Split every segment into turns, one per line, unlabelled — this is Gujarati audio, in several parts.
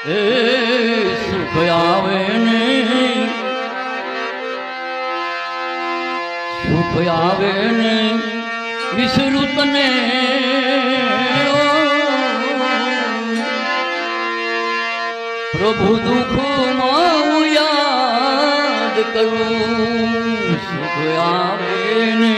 એ સુખ આવે નહીં સુખ આવે નહીં વિસરું તને પ્રભુ દુઃખમાં યાદ કરું સુખ આવે નહીં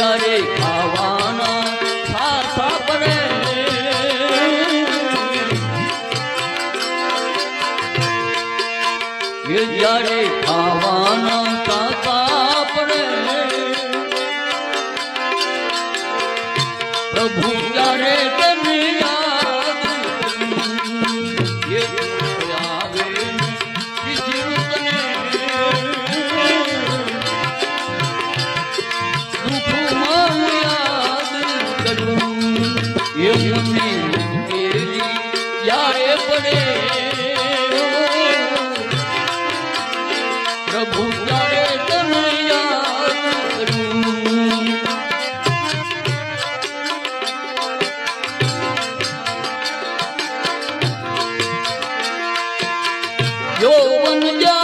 ક્યારે ખાવાના થાતા પડે. જ્યારે ખાવાના થાતા પડે. પ્રભુ પ્રભુ કરે Yo, one, yo.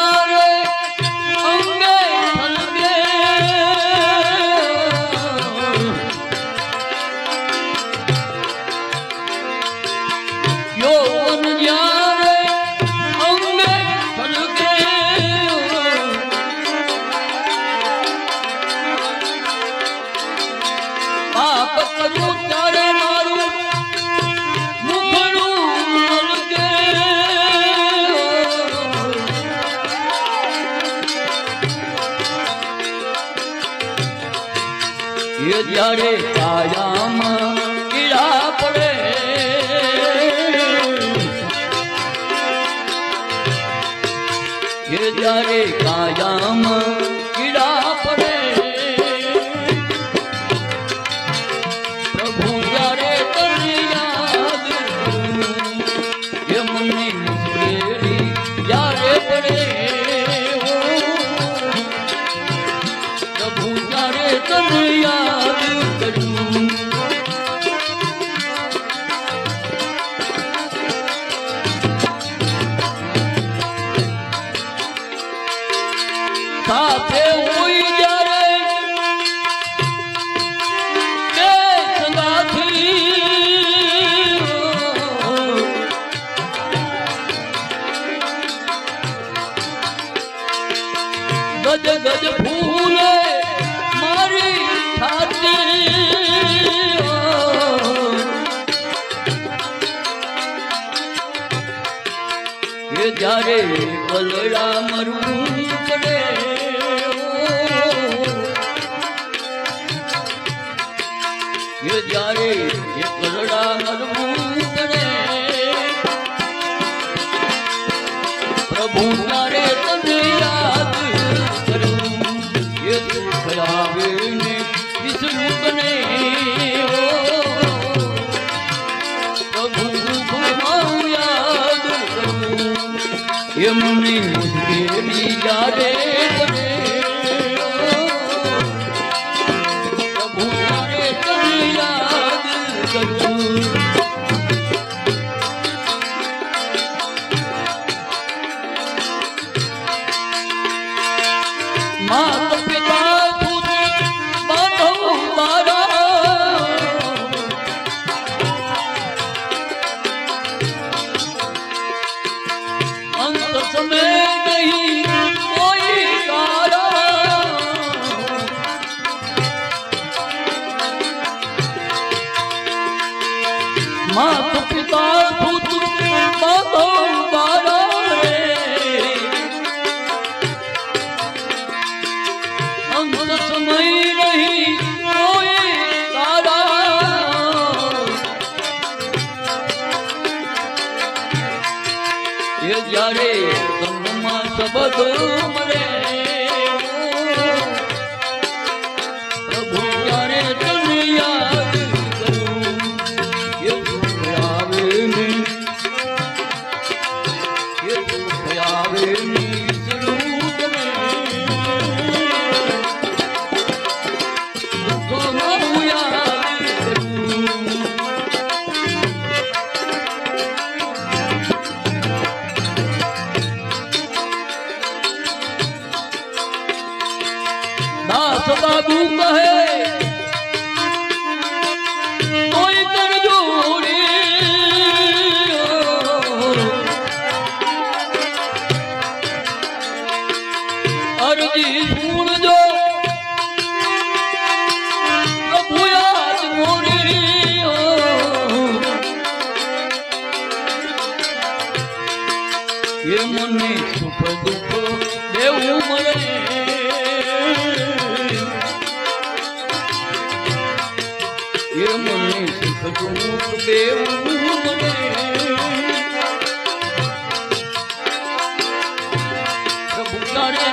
તારે કાયામાં કીડા પડે. એ જ્યારે કાયામાં મારે કલડા મરવું પડે. જ્યારે કલડા મરવું પડે. પ્રભુ તારે તને યાદ કરું. ભયાવે the સંગમાં શબ્દ મળે પ્રભુ ત્યારે તને યાદ કરું એ સુખ આવે ને એ સુખ આવે ને બાબુ કહે. અરજી મોરી. એ મને સુખ દુઃખ દેવું મળે. સુખ દુઃખ દેવું મળે પ્રભુ તારે